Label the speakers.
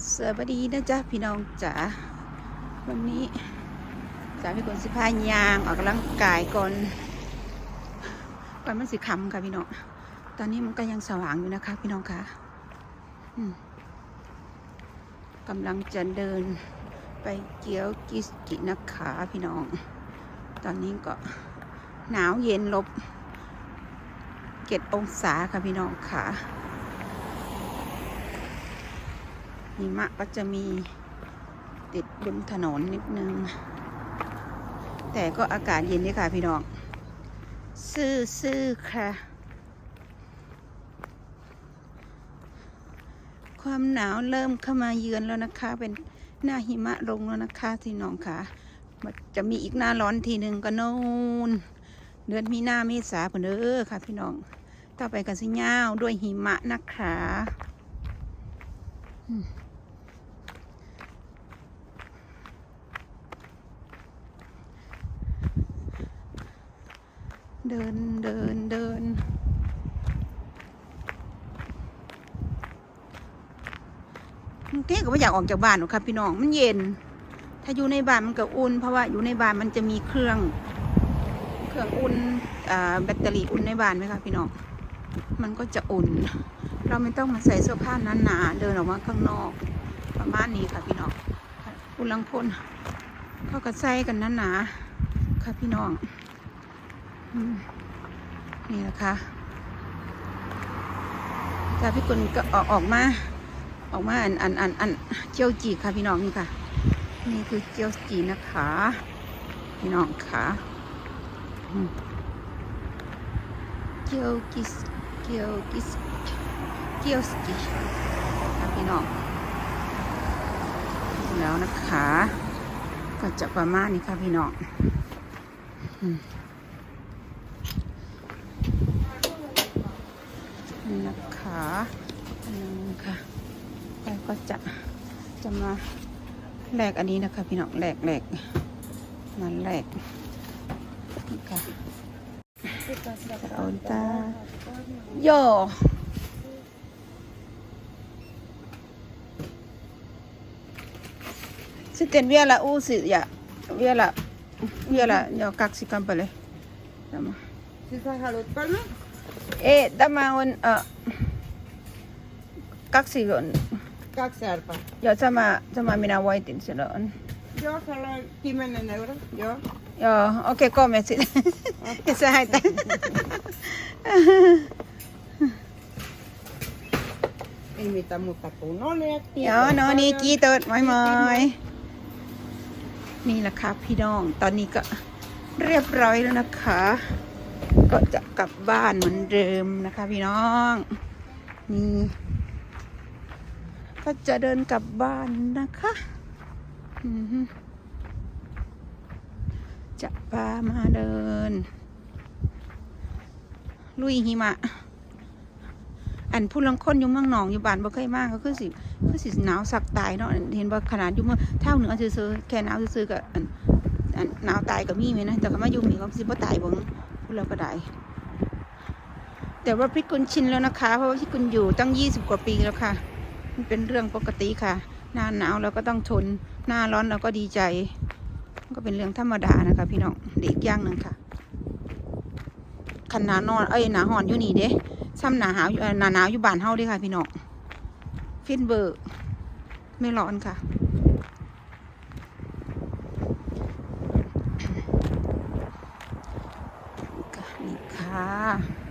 Speaker 1: สวัสดีนะจ๊ะพี่น้องจ๋าวันนี้จ๋าพี่คนสิพายยางออกกำลังกายก่อนก่อนมันสิคำค่ะพี่น้องตอนนี้มันก็ยังสว่างอยู่นะคะ พี่น้องค่ะกำลังจะเดินไปเกียวกิสกินะคะพี่น้อง ตอนนี้ก็หนาวเย็นลบเจ็ดองศาค่ะพี่น้องค่ะ หิมะก็จะมีติดบนถนนนิดนึง แต่ก็อากาศเย็นดีค่ะพี่น้อง ซื่อซื่อค่ะ ความหนาวเริ่มเข้ามาเยือนแล้วนะคะ เป็นหน้าหิมะลงแล้วนะคะพี่น้องค่ะมันจะมีอีกหน้าร้อนทีหนึ่งก็โน่นเดือนมีหน้าเมษาเพิ่นเด้อค่ะพี่น้อง ต่อไปกันสิยาวด้วยหิมะนะคะ เดินเดินเดินเท่ก็ไม่อยากออกจากบ้านหรอกครับพี่น้องมันเย็น ถ้าอยู่ในบ้านมันก็อุ่น เพราะว่าอยู่ในบ้านมันจะมีเครื่อง เครื่องอุ่นแบตเตอรี่อุ่นในบ้านไหมคะพี่น้อง มันก็จะอุ่น เราไม่ต้องมาใส่เสื้อผ้าหนาๆเดินออกมาข้างนอก ประมาณนี้ค่ะพี่น้องคุณลังคนเขาก็ใส่กันหนาๆค่ะพี่น้อง นี่นะคะจ้าพี่กุลก็ออกออกมา ออกมาอันอันอันอันเจียวจีค่ะพี่น้องนี่ค่ะ นี่คือเจียวจีนะคะ พี่น้องค่ะเจียวกิสเจียวกิสเจียวสกีค่ะพี่น้องแล้วนะคะ ก็จะประมาณนี้ค่ะพี่น้อง อืมนี่นะคะอันนึงค่ะแล้วก็จะจะมาแลกอันนี้นะคะพี่น้องแลกแลกมาแลกนี่ค่ะเอาตาโยสิเต็นเวียละอู้สิอย่าเวียละเวียละเดี๋ยวกักสิกันไปเลยเดี๋ยวมา
Speaker 2: Si sa halot pa na?
Speaker 1: Eh, damaon, uh, kaksi yun.
Speaker 2: Kaksar pa.
Speaker 1: Yo, sama, sama minawaitin sila.
Speaker 2: Yo, sala timen na euro. Yo.
Speaker 1: Yo, okay, comment sila. Isa hai ta.
Speaker 2: Imita mo pa po no le.
Speaker 1: Yo, no, ni kitot, moy moy. นี่แหละค่ะพี่น้อง ตอนนี้ก็เรียบร้อยแล้วนะคะ ก็จะกลับบ้านเหมือนเดิมนะคะพี่น้อง นี่ ก็จะเดินกลับบ้านนะคะจะพามาเดิน ลุยหิมะ อันผู้ลังคนอยู่เมืองหนองอยู่บ้านบ่เคยมากก็คือสิคือสิหนาวสักตายเนาะเห็นว่าขนาดอยู่เมืองเท่าเหนือซื่อๆแค่หนาวซื่อก็อันอันหนาวตายก็มีไหมนะแต่ก็มาอยู่นี่ก็สิบ่ตายบ่พวกเราก็ได้แต่ว่าพี่กุลชินแล้วนะคะ เพราะว่าพี่กุลอยู่ตั้งยี่สิบกว่าปีแล้วค่ะ มันเป็นเรื่องปกติค่ะ หน้าหนาวเราก็ต้องทน หน้าร้อนเราก็ดีใจ ก็เป็นเรื่องธรรมดานะคะพี่น้องเด็กอย่างหนึ่งค่ะขันหนานอนเอ้ยหนาหอนอยู่นี่เด้ซ้ำหนาหาวหนาหนาวอยู่บ้านเฮาด้ค่ะ พี่น้องฟินเบอร์ ไม่ร้อนค่ะนี่ค่ะ